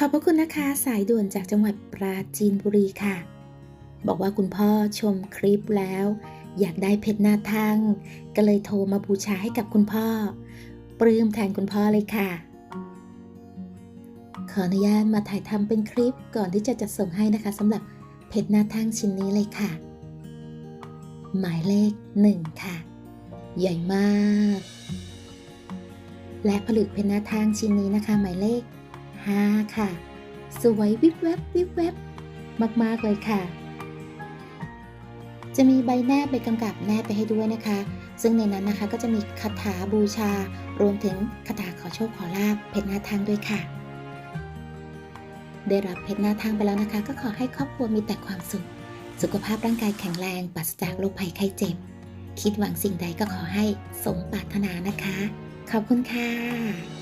ขอบพระคุณนะคะสายด่วนจากจังหวัดปราจีนบุรีค่ะ บอกว่าคุณพ่อชมคลิปแล้ว อยากได้เพชรหน้าทังก็เลยโทรมาบูชาให้กับคุณพ่อ ปลื้มแทนคุณพ่อเลยค่ะ ขออนุญาตมาถ่ายทำเป็นคลิปก่อนที่จะจัดส่งให้นะคะสำหรับเพชรหน้าทังชิ้นนี้เลยค่ะ หมายเลขหนึ่งค่ะ ใหญ่มาก และผลึกเพชรหน้าทังชิ้นนี้นะคะ หมายเลข 5 ค่ะ สวยวิบแวบวิบแวบมาก ๆ เลยค่ะ จะมีใบแนบใบกำกับแนบไปให้ด้วยนะคะ ซึ่งในนั้นนะคะก็จะมีคาถาบูชา รวมถึงคาถาขอโชคขอลาบเพชรหน้าทางด้วยค่ะ ได้รับเพชรหน้าทางไปแล้วนะคะ ก็ขอให้ครอบครัวมีแต่ความสุข สุขภาพร่างกายแข็งแรงปราศจากโรคภัยไข้เจ็บ คิดหวังสิ่งใดก็ขอให้สมปรารถนานะคะ ขอบคุณค่ะ